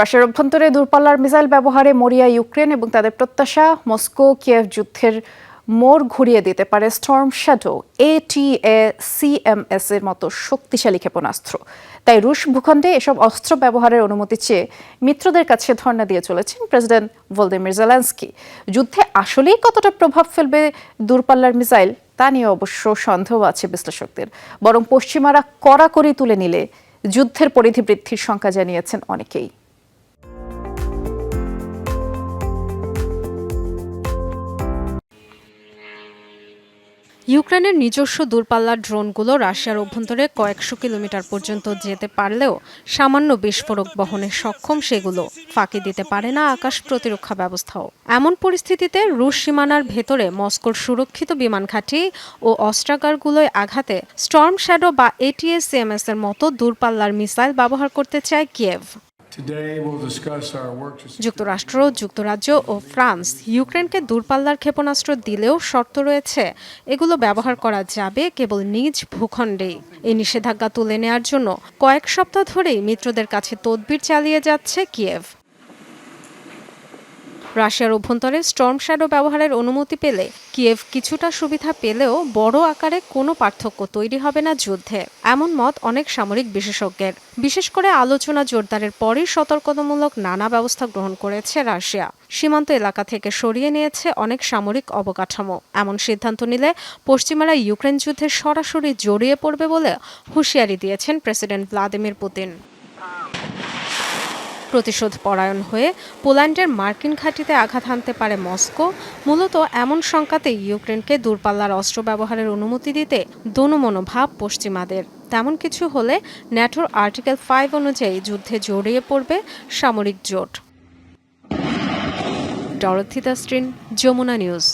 রাশিয়ার অভ্যন্তরে দূরপাল্লার মিসাইল ব্যবহারে মরিয়া ইউক্রেন এবং তাদের প্রত্যাশা মস্কো কিয়েভ যুদ্ধের মোড় ঘুরিয়ে দিতে পারে স্টর্ম শ্যাডো এটিএ সিএমএস এর মতো শক্তিশালী ক্ষেপণাস্ত্র। তাই রুশ ভূখণ্ডে এসব অস্ত্র ব্যবহারের অনুমতি চেয়ে মিত্রদের কাছে ধর্ণা দিয়ে চলেছেন প্রেসিডেন্ট ভলদিমির জেলেন্সকি। যুদ্ধে আসলেই কতটা প্রভাব ফেলবে দূরপাল্লার মিসাইল, তা নিয়ে অবশ্য সন্দেহ আছে বিশ্লেষকদের। বরং পশ্চিমারা কড়াকড়ি তুলে নিলে যুদ্ধের পরিধি বৃদ্ধির সংখ্যা জানিয়েছেন অনেকেই। ইউক্রেনের নিজস্ব দূরপাল্লার ড্রোনগুলো রাশিয়ার অভ্যন্তরে কয়েকশো কিলোমিটার পর্যন্ত যেতে পারলেও সামান্য বিস্ফোরক বহনে সক্ষম সেগুলো ফাঁকি দিতে পারে না আকাশ প্রতিরক্ষা ব্যবস্থাও। এমন পরিস্থিতিতে রুশ সীমানার ভেতরে মস্কোর সুরক্ষিত বিমান ঘাঁটি ও অস্ত্রাগারগুলোয় আঘাতে স্টর্ম শ্যাডো বা এটিএস সিএমএস এর মতো দূরপাল্লার মিসাইল ব্যবহার করতে চায় কিয়েভ। যুক্তরাষ্ট্র, যুক্তরাজ্য ও ফ্রান্স ইউক্রেনকে দূরপাল্লার ক্ষেপণাস্ত্র দিলেও শর্ত রয়েছে। এগুলো ব্যবহার করা যাবে কেবল নিজ ভূখণ্ডেই। এই নিষেধাজ্ঞা তুলে নেয়ার জন্য কয়েক সপ্তাহ ধরেই মিত্রদের কাছে তদবির চালিয়ে যাচ্ছে কিয়েভ। রাশিয়ার অভ্যন্তরে স্টর্ম শ্যাডো ব্যবহারের অনুমতি পেলে কিয়েভ কিছুটা সুবিধা পেলেও বড় আকারে কোনো পার্থক্য তৈরি হবে না যুদ্ধে। এমন মত অনেক সামরিক বিশেষজ্ঞের। বিশেষ করে আলোচনা জোরদারের পরই সতর্কতামূলক নানা ব্যবস্থা গ্রহণ করেছে রাশিয়া। সীমান্ত এলাকা থেকে সরিয়ে নিয়েছে অনেক সামরিক অবকাঠামো। এমন সিদ্ধান্ত নিলে পশ্চিমারা ইউক্রেন যুদ্ধে সরাসরি জড়িয়ে পড়বে বলে হুঁশিয়ারি দিয়েছেন প্রেসিডেন্ট ভ্লাদিমির পুতিন। প্রতিশোধ পরায়ণ হয়ে পোল্যান্ডের মার্কিন ঘাঁটিতে আঘাত হানতে পারে মস্কো, মূলত এমন শঙ্কাতে ইউক্রেনকে দূরপাল্লার অস্ত্র ব্যবহারের অনুমতি দিতে দোনো মনোভাব পশ্চিমাদের। তেমন কিছু হলে ন্যাটোর আর্টিকেল ফাইভ অনুযায়ী যুদ্ধে জড়িয়ে পড়বে সামরিক জোট। ডরথিতা স্ট্রিন যমুনা নিউজ।